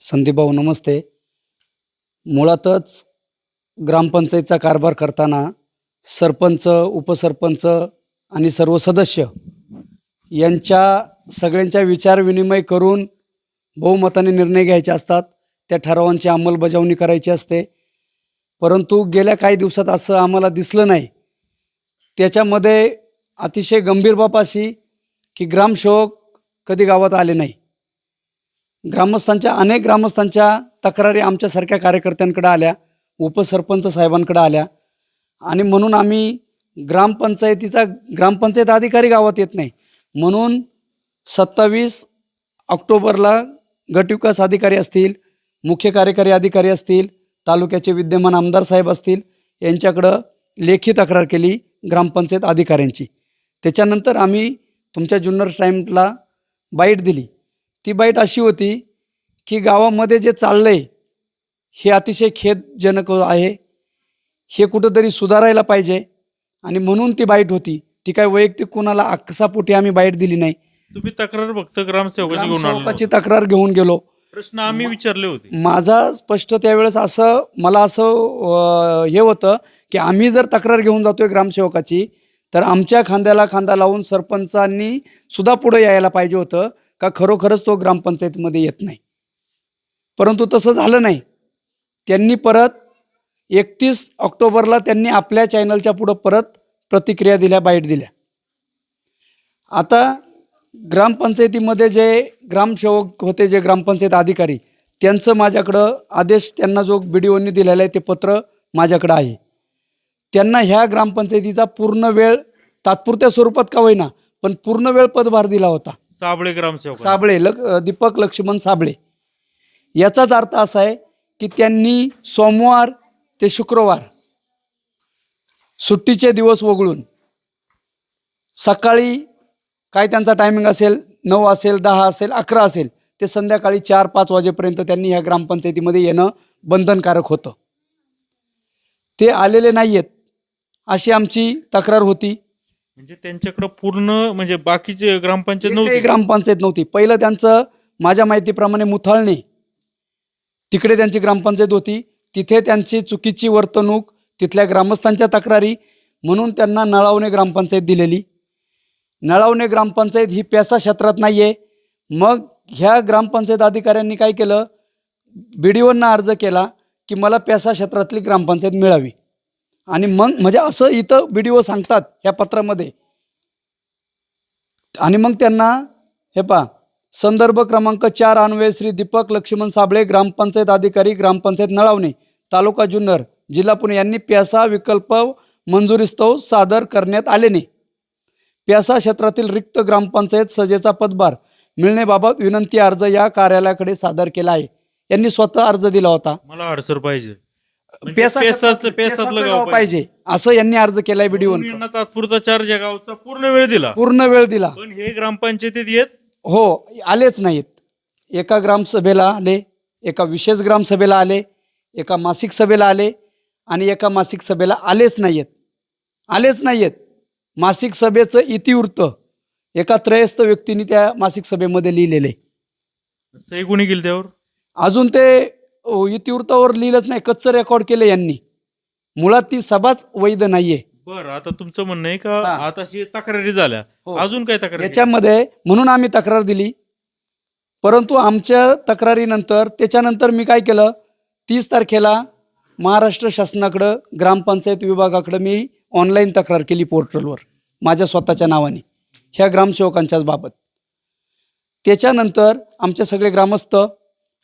संदीप भाऊ नमस्ते. मुळातच ग्रामपंचायतचा कारभार करताना सरपंच उपसरपंच आणि सर्व सदस्य यांच्या सगळ्यांच्या विचारविनिमय करून बहुमताने निर्णय घ्यायचे असतात. त्या ठरावांची अंमलबजावणी करायची असते. परंतु गेल्या काही दिवसात असं आम्हाला दिसलं नाही. त्याच्यामध्ये अतिशय गंभीर बाब अशी की ग्रामसेवक कधी गावात आले नाही. ग्रामस्थांच्या अनेक ग्रामस्थांच्या तक्रारी आमच्यासारख्या कार्यकर्त्यांकडे आल्या उपसरपंच साहेबांकडे आल्या. आणि म्हणून आम्ही ग्रामपंचायतीचा ग्रामपंचायत अधिकारी गावात येत नाही. म्हणून सत्तावीस ऑक्टोबरला गटविकास अधिकारी असतील मुख्य कार्यकारी अधिकारी असतील तालुक्याचे विद्यमान आमदार साहेब असतील यांच्याकडं लेखी तक्रार केली ग्रामपंचायत अधिकाऱ्यांची. त्याच्यानंतर आम्ही तुमच्या जुन्नर टाईमला बाईट दिली. ती बाईट अशी होती की गावामध्ये जे चाललं आहे हे अतिशय खेदजनक आहे. हे कुठंतरी सुधारायला पाहिजे. आणि म्हणून ती बाईट होती. ती काय वैयक्तिक कोणाला आकसापोटी आम्ही बाईट दिली नाही. तुम्ही तक्रार फक्त ग्रामसेवकाची घेऊन आलो ग्रामसेवकाची तक्रार घेऊन गेलो. प्रश्न आम्ही विचारले होते. माझा स्पष्ट त्यावेळेस असं मला असं अं, हे होतं की आम्ही जर तक्रार घेऊन जातोय ग्रामसेवकाची तर आमच्या खांद्याला खांदा लावून सरपंचांनी सुद्धा पुढे यायला पाहिजे होतं. का खरोखरच तो ग्रामपंचायतीमध्ये येत नाही? परंतु तसं झालं नाही. त्यांनी परत एकतीस ऑक्टोबरला त्यांनी आपल्या चॅनलच्या पुढं परत प्रतिक्रिया दिल्या बाईट दिल्या. आता ग्रामपंचायतीमध्ये जे ग्रामसेवक होते जे ग्रामपंचायत अधिकारी त्यांचं माझ्याकडं आदेश त्यांना जो बी डी ओनी दिलेला आहे ते पत्र माझ्याकडं आहे. त्यांना ह्या ग्रामपंचायतीचा पूर्ण वेळ तात्पुरत्या स्वरूपात का होईना पण पूर्ण वेळ पदभार दिला होता. साबळे ग्रामसेवक. साबळे लक दीपक लक्ष्मण साबळे. याचाच अर्थ असा आहे की त्यांनी सोमवार ते शुक्रवार सुट्टीचे दिवस वगळून सकाळी काय त्यांचा टायमिंग असेल नऊ असेल दहा असेल अकरा असेल ते संध्याकाळी चार पाच वाजेपर्यंत त्यांनी ह्या ग्रामपंचायतीमध्ये येणं बंधनकारक होतं. ते आलेले नाही आहेत अशी आमची तक्रार होती. म्हणजे त्यांच्याकडे पूर्ण म्हणजे बाकीचे ग्रामपंचायत एकही नव्हती. ग्रामपंचायत नव्हती. पहिलं त्यांचं माझ्या माहितीप्रमाणे मुथाळणे. तिकडे त्यांची ग्रामपंचायत होती. तिथे त्यांची चुकीची वर्तणूक तिथल्या ग्रामस्थांच्या तक्रारी म्हणून त्यांना नळावणे ग्रामपंचायत दिलेली. नळावणे ग्रामपंचायत ही पेसा क्षेत्रात नाही आहे मग ह्या ग्रामपंचायत अधिकाऱ्यांनी काय केलं? बी डी ओंना अर्ज केला की मला पेसा क्षेत्रातली ग्रामपंचायत मिळावी. आणि मग म्हणजे असं इथं बी डी ओ सांगतात ह्या पत्रामध्ये. आणि मग त्यांना हे पा संदर्भ क्रमांक चार अन्वय श्री दीपक लक्ष्मण साबळे ग्रामपंचायत अधिकारी ग्रामपंचायत नळावणे तालुका जुन्नर जिल्हा पुणे यांनी प्यासा विकल्प मंजुरीस्तव सादर करण्यात आले नाही. प्यासा क्षेत्रातील रिक्त ग्रामपंचायत सजेचा पदभार मिळण्याबाबत विनंती अर्ज या कार्यालयाकडे सादर केला आहे. यांनी स्वतः अर्ज दिला होता. मला हडसर पाहिजे. पेसाचं- क्षेत्रात- पेसातलं पेसाचं गाव गाव पाहिजे. असं यांनी अर्ज केलाय बीडीओ यांना तात्पुरता चार्ज या गावचा पूर्ण वेळ दिला. पूर्ण वेळ दिला. पण हे ग्रामपंचायतीत येत? हो आलेच नाहीत. एका ग्रामसभेला आले एका विशेष ग्रामसभेला आले एका मासिक सभेला आले आणि एका मासिक सभेला आलेच नाहीत. आलेच नाहीत. मासिक सभेचं इतिवृत्त. एका त्रयस्थ व्यक्तीने त्या मासिक सभेमध्ये लिहिलेले. सही कोणी केली त्यावर? अजून ते इतिवृत्तावर लिहिलंच नाही कच्चं रेकॉर्ड केलं यांनी. मुळात ती सभाच वैध नाहीये. बरं आता तुमचं म्हणणं आहे का हा. आता अशी तक्रारी झाल्या. हो. अजून काय तक्रारी? याच्यामध्ये म्हणून आम्ही तक्रार दिली. परंतु आमच्या तक्रारीनंतर त्याच्यानंतर मी काय केलं तीस तारखेला महाराष्ट्र शासनाकडं ग्रामपंचायत विभागाकडं मी ऑनलाईन तक्रार केली पोर्टलवर माझ्या स्वतःच्या नावाने ह्या ग्रामसेवकांच्याच बाबत. त्याच्यानंतर आमचे सगळे ग्रामस्थ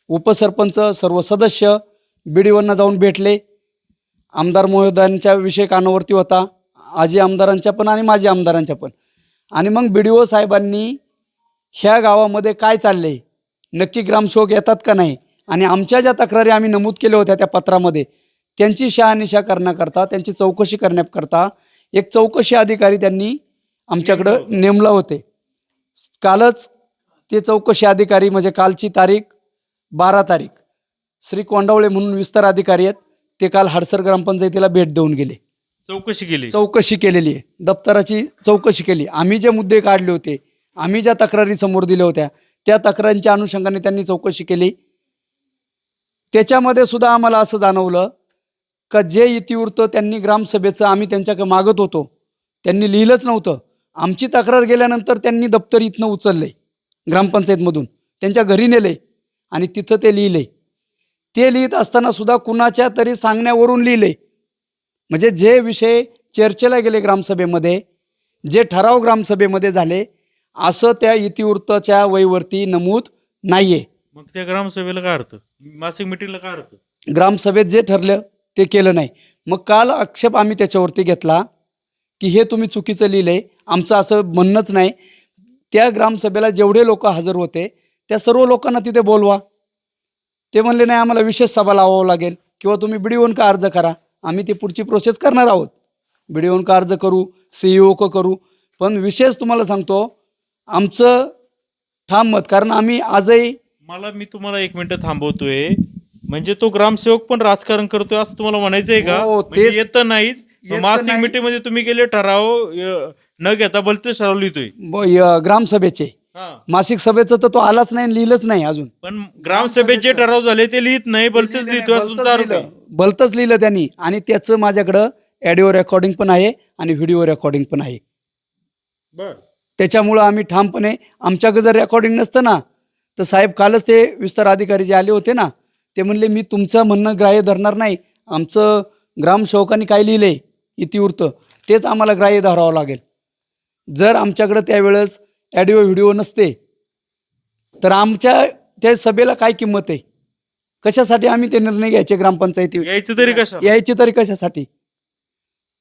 उपसरपंच सर्व सदस्य बी डी ओंना जाऊन भेटले. आमदार महोदयांच्या विषय कानावरती होता. आजी आमदारांच्या पण आणि माजी आमदारांच्या पण. आणि मग बी डी ओ साहेबांनी ह्या गावामध्ये काय चाललं आहे नक्की ग्रामसेवक येतात का नाही? आणि आमच्या ज्या तक्रारी आम्ही नमूद केल्या होत्या त्या पत्रामध्ये त्यांची शहानिशा करण्याकरता त्यांची चौकशी करण्याकरता एक चौकशी अधिकारी त्यांनी आमच्याकडं नेमलं होते. कालच ते चौकशी अधिकारी म्हणजे कालची तारीख बारा तारीख. श्री कोंडावळे म्हणून विस्तार अधिकारी आहेत. ते काल हडसर ग्रामपंचायतीला भेट देऊन गेले. चौकशी केली. चौकशी केलेली आहे. दप्तराची चौकशी केली. आम्ही जे मुद्दे काढले होते आम्ही ज्या तक्रारी समोर दिल्या होत्या त्या तक्रारींच्या अनुषंगाने त्यांनी चौकशी केली. त्याच्यामध्ये सुद्धा आम्हाला असं जाणवलं का जे इतिवृत्त त्यांनी ग्रामसभेचं आम्ही त्यांच्याकडे मागत होतो. त्यांनी लिहिलंच नव्हतं. आमची तक्रार गेल्यानंतर त्यांनी दप्तर इथनं उचलले ग्रामपंचायतमधून. त्यांच्या घरी नेले आणि तिथं ते लिहिले ते लिहित असताना सुद्धा कुणाच्या तरी सांगण्यावरून लिहिले म्हणजे जे विषय चर्चेला गेले ग्रामसभेमध्ये जे ठराव ग्रामसभेमध्ये झाले असं त्या इतिवृत्ताच्या वहीवरती नमूद नाही आहे मग त्या ग्रामसभेला काय अर्थ? मासिक मिटिंगला काय अर्थ? ग्रामसभेत जे ठरलं ते केलं नाही. मग काल आक्षेप आम्ही त्याच्यावरती घेतला की हे तुम्ही चुकीचं लिहिलंय. आमचं असं म्हणणंच नाही. त्या ग्रामसभेला जेवढे लोक हजर होते त्या सर्व लोकांना तिथे बोलवा. ते म्हणले नाही आम्हाला विशेष सभा लावावं लागेल किंवा तुम्ही बिडिओन का अर्ज करा. आम्ही ती पुढची प्रोसेस करणार आहोत. बिडिओन का अर्ज करू सी ओ का करू. पण विशेष तुम्हाला सांगतो आमचं ठाम मत कारण आम्ही आजही मला मी तुम्हाला एक मिनिट थांबवतोय. म्हणजे तो ग्रामसेवक पण राजकारण करतोय असं तुम्हाला म्हणायचंय का? हो, म्हणजे तेच- येतं नाहीच येतं मासिक नाही. मिटिंगमध्ये तुम्ही गेले ठराव अ, न घेता भलतेच ठराव लिहितोय. ब- य- ग्रामसभेचे. मासिक सभेचं तर तो आलाच नाही आणि लिहिलंच नाही अजून. पण ग्रामसभेत जे ठराव झाले ते लिहित नाही असं तुमचा आहे. भलतंच लिहिलं त्यांनी. आणि त्याचं माझ्याकडं ऑडिओ रेकॉर्डिंग पण आहे आणि व्हिडिओ रेकॉर्डिंग पण आहे. बर. त्याच्यामुळं आम्ही ठामपणे आमच्याकडे जर रेकॉर्डिंग नसतं ना तर साहेब कालच ते विस्तार अधिकारी जे आले होते ना ते म्हणले मी तुमचं म्हणणं ग्राह्य धरणार नाही. आमचं ग्रामसेवकांनी काय लिहिलंय? इतिवृत्त. तेच आम्हाला ग्राह्य धरावं लागेल. जर आमच्याकडं त्यावेळेस ॲडिओ व्हिडिओ नसते. तर आमच्या त्या सभेला काय किंमत आहे? कशासाठी आम्ही ते निर्णय घ्यायचे ग्रामपंचायती? यायचं तरी कशा यायची तरी कशासाठी?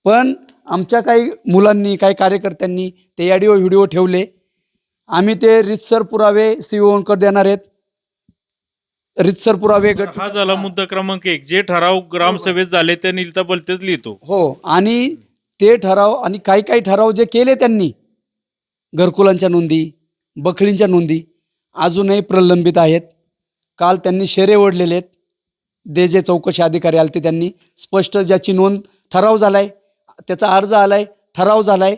पण आमच्या काही मुलांनी काही कार्यकर्त्यांनी ते ऑडिओ व्हिडिओ ठेवले. आम्ही ते रितसर पुरावे सीओकडे देणार आहेत. रितसर पुरावे गट हा झाला मुद्दा क्रमांक एक. जे ठराव ग्रामसभेत झाले ते निलता भलतेच लिहितो. हो आणि ते ठराव आणि काही काही ठराव जे केले त्यांनी घरकुलांच्या नोंदी बखळींच्या नोंदी अजूनही प्रलंबित आहेत. काल त्यांनी शेरे ओढलेले आहेत. जे जे चौकशी अधिकारी आले ते त्यांनी. स्पष्ट ज्याची नोंद ठराव झालाय त्याचा अर्ज आलाय ठराव झालाय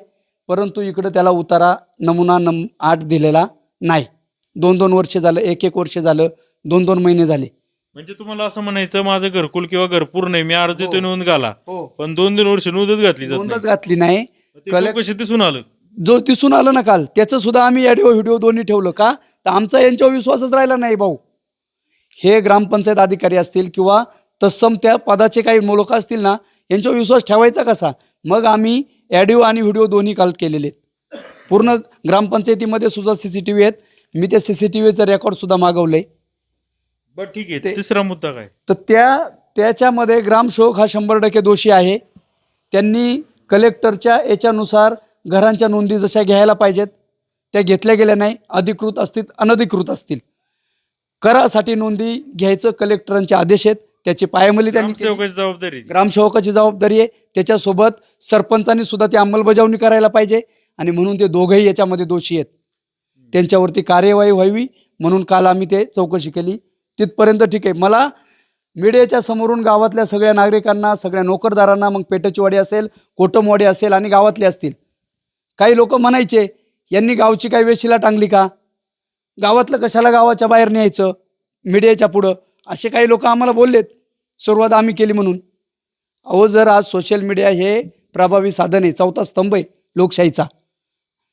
परंतु इकडं त्याला उतारा नमुना नम आठ दिलेला नाही. दोन दोन वर्ष झालं एक एक वर्ष झालं दोन दोन महिने झाले. म्हणजे तुम्हाला असं म्हणायचं माझं घरकुल किंवा घरपूर नाही मी अर्ज हो. तो नोंद घाला. हो. पण दोन दोन वर्ष नोंदच घातली जात नोंदच नाही. घातली नाही. ते कलेक्ट- चौकशी दिसून आलं. जो दिसून आलं ना काल त्याचं सुद्धा आम्ही ऑडिओ व्हिडिओ दोन्ही ठेवलं का? तर आमचा यांच्यावर विश्वासच राहिला नाही भाऊ. हे ग्रामपंचायत अधिकारी असतील किंवा तत्सम त्या पदाचे काही लोक असतील ना यांच्यावर विश्वास ठेवायचा कसा? मग आम्ही ऑडिओ आणि व्हिडिओ दोन्ही काल केलेले आहेत. पूर्ण ग्रामपंचायतीमध्ये सुद्धा सी सी टी व्ही आहेत. मी त्या सी सी टी व्हीचं रेकॉर्डसुद्धा मागवलं आहे बरं ठीक आहे. ते- तिसरा मुद्दा काय? तर त्या त्याच्यामध्ये ग्रामसेवक हा शंभर टक्के दोषी आहे. त्यांनी कलेक्टरच्या याच्यानुसार घरांच्या नोंदी जशा घ्यायला पाहिजेत त्या घेतल्या गेल्या नाही अधिकृत असतील अनधिकृत असतील. करासाठी नोंदी घ्यायचं कलेक्टरांचे आदेश आहेत त्याची पायमली त्यांनी. ग्रामसेवकाची जबाबदारी ग्रामसेवकाची जबाबदारी आहे त्याच्यासोबत सरपंचांनी सुद्धा ती अंमलबजावणी करायला पाहिजे आणि म्हणून ते दोघंही याच्यामध्ये दोषी आहेत. त्यांच्यावरती कार्यवाही व्हावी म्हणून काल आम्ही ते चौकशी केली. तिथपर्यंत ठीक आहे. मला मीडियाच्या समोरून गावातल्या सगळ्या नागरिकांना सगळ्या नोकरदारांना मग पेटचीवाडी असेल कोटमवाडी असेल आणि गावातले असतील काही लोक म्हणायचे यांनी गावची काही वेशीला टांगली का? गावातलं कशाला गावाच्या बाहेर न्यायचं? मीडियाच्या पुढं. असे काही लोक आम्हाला बोललेत सुरुवात आम्ही केली म्हणून. अहो जर आज सोशल मीडिया हे प्रभावी साधन आहे चौथा स्तंभ आहे लोकशाहीचा.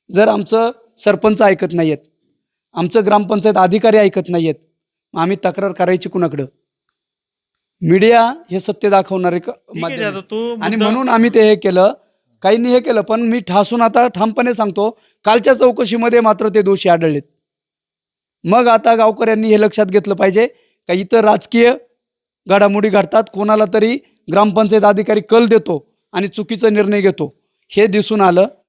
जर आमचं सरपंच ऐकत नाही आहेत आमचं ग्रामपंचायत अधिकारी ऐकत नाही आहेत आम्ही तक्रार करायची कुणाकडं? मीडिया हे सत्य दाखवणारे आणि म्हणून आम्ही ते हे केलं काहींनी हे केलं पण मी ठासून आता ठामपणे सांगतो कालच्या चौकशीमध्ये मात्र ते दोषी आढळलेत. मग आता गावकऱ्यांनी हे लक्षात घेतलं पाहिजे का इथं राजकीय घडामोडी घडतात कोणाला तरी ग्रामपंचायत अधिकारी कल देतो आणि चुकीचा निर्णय घेतो हे दिसून आलं.